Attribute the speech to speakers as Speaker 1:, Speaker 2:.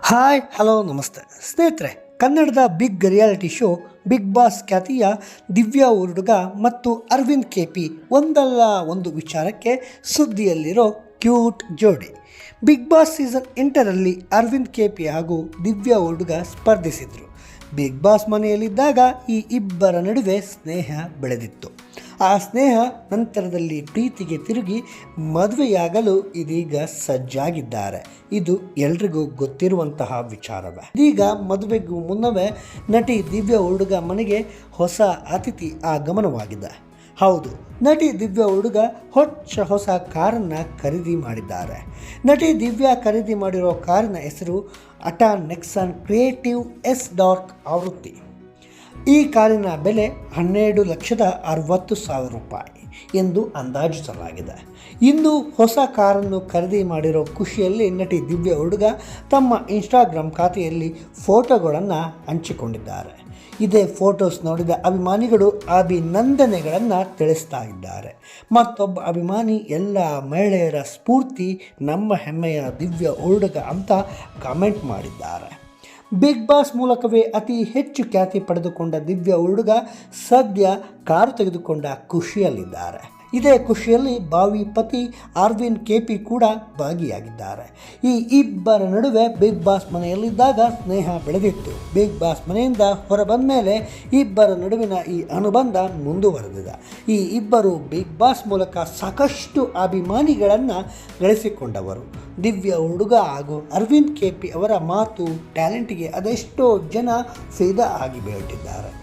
Speaker 1: Hi, hello, ನಮಸ್ತೆ. ಸ್ನೇಹಿತರೆ, ಕನ್ನಡದ big reality show Bigg Boss ಖ್ಯಾತಿಯ ದಿವ್ಯಾ ಉರುಡುಗ ಮತ್ತು ಅರವಿಂದ್ ಕೆ ಪಿ ಒಂದಲ್ಲ ಒಂದು ವಿಚಾರಕ್ಕೆ ಸುದ್ದಿಯಲ್ಲಿರೋ ಕ್ಯೂಟ್ ಜೋಡಿ. ಬಿಗ್ ಬಾಸ್ ಸೀಸನ್ ಎಂಟರಲ್ಲಿ ಅರವಿಂದ್ ಕೆ ಪಿ ಹಾಗೂ ದಿವ್ಯಾ ಉರುಡುಗ ಸ್ಪರ್ಧಿಸಿದರು. ಬಿಗ್ ಬಾಸ್ ಮನೆಯಲ್ಲಿದ್ದಾಗ ಈ ಇಬ್ಬರ ನಡುವೆ ಸ್ನೇಹ ಬೆಳೆದಿತ್ತು. ಆ ಸ್ನೇಹ ನಂತರದಲ್ಲಿ ಪ್ರೀತಿಗೆ ತಿರುಗಿ ಮದುವೆಯಾಗಲು ಇದೀಗ ಸಜ್ಜಾಗಿದ್ದಾರೆ. ಇದು ಎಲ್ರಿಗೂ ಗೊತ್ತಿರುವಂತಹ ವಿಚಾರವೇ. ಇದೀಗ ಮದುವೆಗೂ ಮುನ್ನವೇ ನಟಿ ದಿವ್ಯ ಹುಡುಗ ಮನೆಗೆ ಹೊಸ ಅತಿಥಿ ಆಗಮನವಾಗಿದೆ. ಹೌದು, ನಟಿ ದಿವ್ಯ ಹುಡುಗ ಹೊಚ್ಚ ಹೊಸ ಕಾರನ್ನು ಖರೀದಿ ಮಾಡಿದ್ದಾರೆ. ನಟಿ ದಿವ್ಯ ಖರೀದಿ ಮಾಡಿರೋ ಕಾರಿನ ಹೆಸರು atta Nexon creative S dark ಆವೃತ್ತಿ. ಈ ಕಾರಿನ ಬೆಲೆ ಹನ್ನೆರಡು ಲಕ್ಷದ ಅರವತ್ತು ಸಾವಿರ ರೂಪಾಯಿ ಎಂದು ಅಂದಾಜಿಸಲಾಗಿದೆ. ಇಂದು ಹೊಸ ಕಾರನ್ನು ಖರೀದಿ ಮಾಡಿರೋ ಖುಷಿಯಲ್ಲಿ ನಟಿ ದಿವ್ಯ ಹುಡುಗ ತಮ್ಮ ಇನ್ಸ್ಟಾಗ್ರಾಮ್ ಖಾತೆಯಲ್ಲಿ ಫೋಟೋಗಳನ್ನು ಹಂಚಿಕೊಂಡಿದ್ದಾರೆ. ಇದೇ ಫೋಟೋಸ್ ನೋಡಿದ ಅಭಿಮಾನಿಗಳು ಅಭಿನಂದನೆಗಳನ್ನು ತಿಳಿಸ್ತಾ ಇದ್ದಾರೆ. ಮತ್ತೊಬ್ಬ ಅಭಿಮಾನಿ, ಎಲ್ಲ ಮಹಿಳೆಯರ ಸ್ಫೂರ್ತಿ, ನಮ್ಮ ಹೆಮ್ಮೆಯ ದಿವ್ಯ ಹುಡುಗ ಅಂತ ಕಮೆಂಟ್ ಮಾಡಿದ್ದಾರೆ. ಬಿಗ್ ಬಾಸ್ ಮೂಲಕವೇ ಅತಿ ಹೆಚ್ಚು ಖ್ಯಾತಿ ಪಡೆದುಕೊಂಡ ದಿವ್ಯ ಹುಡುಗ ಸದ್ಯ ಕಾರು ತೆಗೆದುಕೊಂಡ ಖುಷಿಯಲ್ಲಿದ್ದಾರೆ. ಇದೇ ಖುಷಿಯಲ್ಲಿ ಬಾವಿ ಪತಿ ಅರ್ವಿಂದ್ ಕೆ ಪಿ ಕೂಡ ಭಾಗಿಯಾಗಿದ್ದಾರೆ. ಈ ಇಬ್ಬರ ನಡುವೆ ಬಿಗ್ ಬಾಸ್ ಮನೆಯಲ್ಲಿದ್ದಾಗ ಸ್ನೇಹ ಬೆಳೆದಿತ್ತು. ಬಿಗ್ ಬಾಸ್ ಮನೆಯಿಂದ ಹೊರಬಂದ ಮೇಲೆ ಇಬ್ಬರ ನಡುವಿನ ಈ ಅನುಬಂಧ ಮುಂದುವರೆದಿದೆ. ಈ ಇಬ್ಬರು ಬಿಗ್ ಬಾಸ್ ಮೂಲಕ ಸಾಕಷ್ಟು ಅಭಿಮಾನಿಗಳನ್ನು ಗಳಿಸಿಕೊಂಡವರು. ದಿವ್ಯ ಹುಡುಗ ಹಾಗೂ ಅರವಿಂದ್ ಕೆ ಪಿ ಅವರ ಮಾತು ಟ್ಯಾಲೆಂಟ್ಗೆ ಅದೆಷ್ಟೋ ಜನ ಫಿದಾ ಆಗಿ ಬಿಟ್ಟಿದ್ದಾರೆ